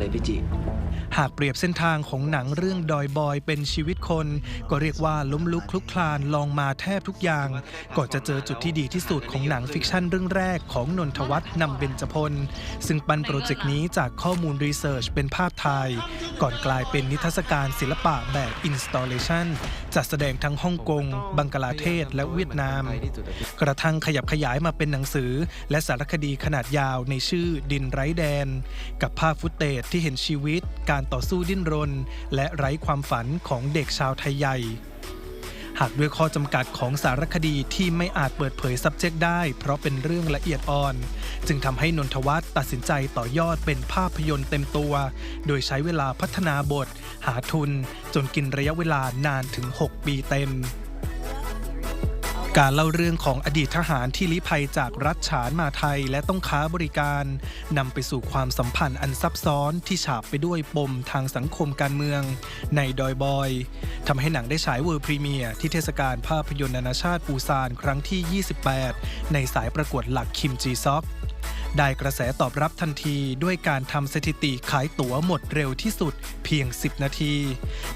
เลยพี่จิ หากเปรียบเส้นทางของหนังเรื่องดอยบอยเป็นชีวิตคน ก็เรียกว่าล้มลุกคลุกคลานลองมาแทบทุกอย่างก่อนจะเจอจุดที่ดีที่สุดของหนังฟิกชันเรื่องแรกของนนทวัฒน์นำเบญจพล ซึ่งปันโปรเจกต์นี้จากข้อมูลรีเสิร์ชเป็นภาพถ่าย ก่อนกลายเป็นนิทรรศการศิลปะแบบอินสต l เลชันจัดแสดงทั้งฮ่องกง บังกลาเทศ และเวียดนาม กระทั่งขยับขยายมาเป็นหนังสือ และสารคดีขนาดยาวในชื่อดินไร้แดน กับภาพฟุตเตจที่เห็นชีวิตการต่อสู้ดิ้นรน และไร้ความฝันของเด็กชาวไทยใหญ่ หากด้วยข้อจำกัดของสารคดีที่ไม่อาจเปิดเผย subject ได้ เพราะเป็นเรื่องละเอียดอ่อน จึงทำให้นนทวัฒน์ตัดสินใจต่อยอดเป็นภาพยนตร์เต็มตัว โดยใช้เวลาพัฒนาบท หาทุน จนกินระยะเวลานานถึง 6 ปีเต็ม การเล่าเรื่องของอดีตทหารที่ลี้ภัยจากรัฐฉานมาไทยและต้องค้าบริการนำไปสู่ความสัมพันธ์อันซับซ้อนที่ฉาบไปด้วยปมทางสังคมการเมือง ในดอยบอยทำให้หนังได้ฉายเวอร์พรีเมียร์ที่เทศกาลภาพยนตร์นานาชาติปูซานครั้งที่ 28 ในสายประกวดหลักคิมจีซอก ได้กระแสตอบรับทันทีด้วยการทำสถิติขายตั๋วหมดเร็วที่สุดเพียง 10 นาที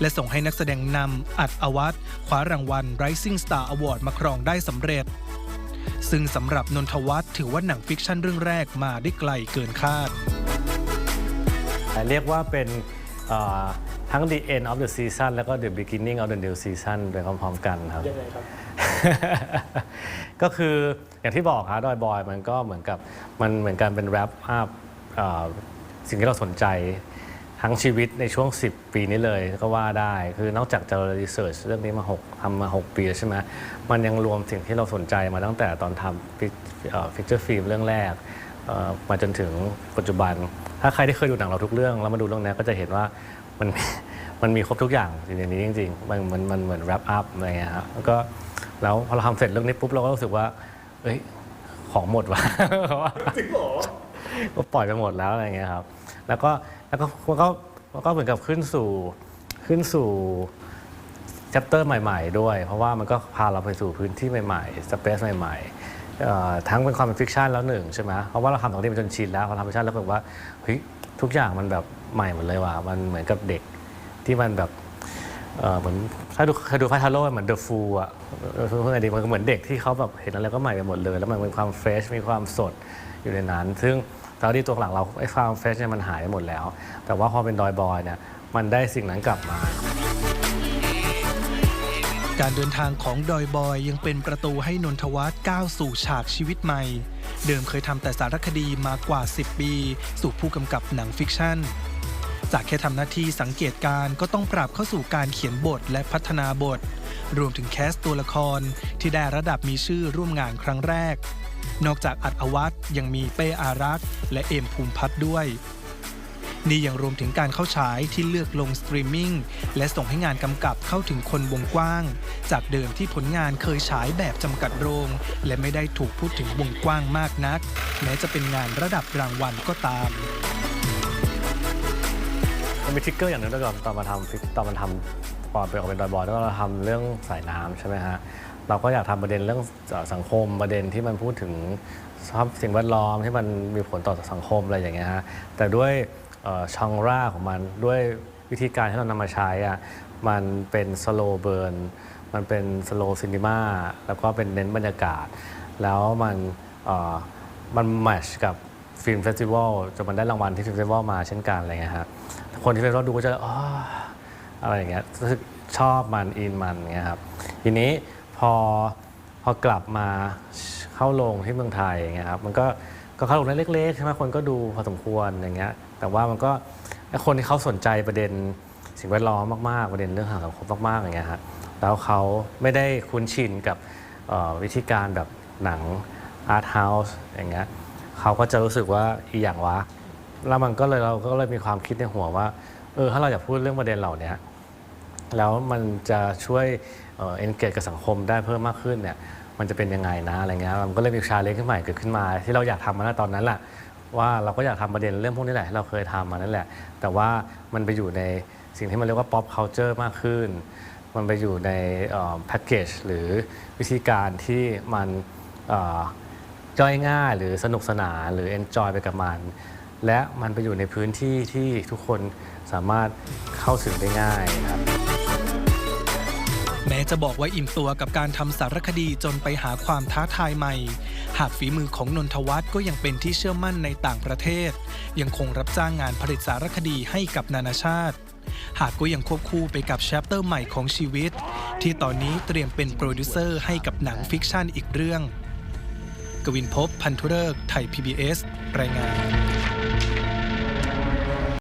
และส่งให้นักแสดงนำอัดอวัตคว้ารางวัล Rising Star Award มาครองได้สำเร็จ ซึ่งสำหรับนนทวัฒน์ถือว่าหนังฟิกชันเรื่องแรกมาได้ไกลเกินคาด เรียกว่าเป็นเอ่อทั้ง the end of the season แล้วก็ the beginning of the new season ไปพร้อมๆกันครับยังไงครับ ก็คืออย่างที่บอกครับดอยบอยมันก็เหมือนกับมันเหมือนกันเป็นแรปอัพสิ่งที่เราสนใจทั้งชีวิตในช่วง 10 ปีนี้เลยก็ว่าได้ คือนอกจากจะรีเสิร์ชเรื่องนี้มา6ทำมา 6 ปีแล้วใช่ไหมมันยังรวมสิ่งที่เราสนใจมาตั้งแต่ตอนทำฟิกเจอร์ฟิล์มเรื่องแรกมาจนถึงปัจจุบัน ถ้าใครที่เคยดูหนังเราทุกเรื่อง แล้วมาดูเรื่องนี้ก็จะเห็นว่ามันมันมีครบทุกอย่างอยู่ในนี้จริง ๆ มันมันมันเหมือนแรปอัพอะไรเงี้ยครับก็ แล้วพอเราทำเสร็จเรื่องนี้ปุ๊บเราก็รู้สึกว่า เอ้ยของหมดว่ะจริงหรอก็ปล่อยไปหมดแล้วอะไรเงี้ยครับ แล้วก็แล้วก็มันก็มันก็เหมือนกับขึ้นสู่ขึ้นสู่แชปเตอร์ใหม่ ๆ ด้วย เพราะว่ามันก็พาเราไปสู่พื้นที่ใหม่ๆสเปซใหม่ๆเอ่อทั้งเป็นความเป็นฟิกชันแล้วหนึ่งใช่ไหมเพราะว่าเราทำตรงนี้มาจนชินแล้วพอทำฟิกชันแล้วก็แบบว่าเฮ้ยทุกอย่างมันแบบใหม่หมดเลยว่ะมันเหมือนกับเด็กที่มันแบบ เหมือนถ้าดูเคยดูไฟทาโร่เหมือนเดอะฟูอะเออพูดไงดีมันก็เหมือนเด็กที่เขาแบบเห็นอะไรก็ใหม่ไปหมดเลย แล้วมันมีความเฟรชมีความสดอยู่ในนั้น ซึ่งตอนที่ตัวหลังเราไอ้ความเฟรชเนี่ยมันหายไปหมดแล้ว แต่ว่าพอเป็นดอยบอยเนี่ยมันได้สิ่งนั้นกลับมา การเดินทางของดอยบอยยังเป็นประตูให้นนทวัฒน์ก้าวสู่ฉากชีวิตใหม่ เดิมเคยทำแต่สารคดีมากว่า 10 ปี สู่ผู้กำกับหนังฟิกชั่น จากแค่ทำหน้าที่สังเกตการก็ต้องปรับเข้าสู่การเขียนบทและพัฒนาบท รวมถึงแคสตัวละครที่ได้ระดับมีชื่อร่วมงานครั้งแรก นอกจากอัดอวัตยังมีเป้อารักษ์และเอมภูมิพัฒน์ด้วยนี่ยังรวมถึงการเข้าฉายที่เลือกลงสตรีมมิ่งและส่งให้งานกำกับเข้าถึงคนวงกว้าง จากเดิมที่ผลงานเคยฉายแบบจำกัดโรง และไม่ได้ถูกพูดถึงวงกว้างมากนัก แม้จะเป็นงานระดับรางวัลก็ตาม มันมีทริกเกอร์อย่างหนึงด้วยก่อนตอนมาทำฟิกตอนมันทำปอนไปออกเป็นดอยบอยแล้วก็เราทำเรื่องสายน้ำใช่ไหมฮะเราก็อยากทำประเด็นเรื่องสังคมประเด็นที่มันพูดถึงสภาพสิ่งแวดล้อมที่มันมีผลต่อสังคมอะไรอย่างเงี้ยฮะแต่ด้วยช่องร่าของมันด้วยวิธีการที่เรานำมาใช้อะมันเป็นสโลเบิร์นมันเป็นสโลซินิมาแล้วก็เป็นเน้นบรรยากาศ แล้วมันมันแมชกับ ฟิล์มเฟสติวัลจนมันได้รางวัลที่ฟิล์มเฟสติวัลมาเช่นกันอะไรเงี้ยฮะคนที่เป็นรถดูก็จะอ๋ออะไรอย่างเงี้ยรู้สึกชอบมันอินมันเงี้ยครับทีนี้พอพอกลับมาเข้าโรงที่เมืองไทยอย่างเงี้ยครับมันก็ก็เข้าโรงได้เล็กๆใช่ไหมคนก็ดูพอสมควรอย่างเงี้ยแต่ว่ามันก็คนที่เขาสนใจประเด็นสิ่งแวดล้อมมากๆ ประเด็นเรื่องทางสังคมมากๆอย่างเงี้ยฮะแล้วเขาไม่ได้คุ้นชินกับวิธีการแบบหนังอาร์ตเฮาส์อย่างเงี้ย เขาก็จะรู้สึกว่าอีอย่างวะแล้วมันก็เลยเราก็เลยมีความคิดในหัวว่าเออถ้าเราอยากพูดเรื่องประเด็นเหล่านี้แล้วมันจะช่วยเอ็นเกจกับสังคมได้เพิ่มมากขึ้นเนี่ยมันจะเป็นยังไงนะอะไรเงี้ยมันก็เลยมีชาเลนจ์ขึ้นใหม่เกิดขึ้นมา ที่เราอยากทำมาตอนนั้นแหละว่าเราก็อยากทำประเด็นเรื่องพวกนี้แหละที่เราเคยทำมานั่นแหละ แต่ว่ามันไปอยู่ในสิ่งที่มันเรียกว่า pop culture มากขึ้น มันไปอยู่ในแพ็กเกจหรือวิธีการที่มันอ ย่อยง่ายหรือสนุกสนานหรือ enjoy ไปกับมัน และมันไปอยู่ในพื้นที่ที่ทุกคนสามารถเข้าถึงได้ง่ายครับ แม้จะบอกว่าอิ่มตัวกับการทำสารคดีจนไปหาความท้าทายใหม่ หากฝีมือของนนทวัฒน์ก็ยังเป็นที่เชื่อมั่นในต่างประเทศ ยังคงรับจ้างงานผลิตสารคดีให้กับนานาชาติหากก็ยังควบคู่ไปกับแชปเตอร์ใหม่ของชีวิต ที่ตอนนี้เตรียมเป็นโปรดิวเซอร์ให้กับหนังฟิกชันอีกเรื่อง กวินพบพันธุเริกษ์ไทย PBS รายงาน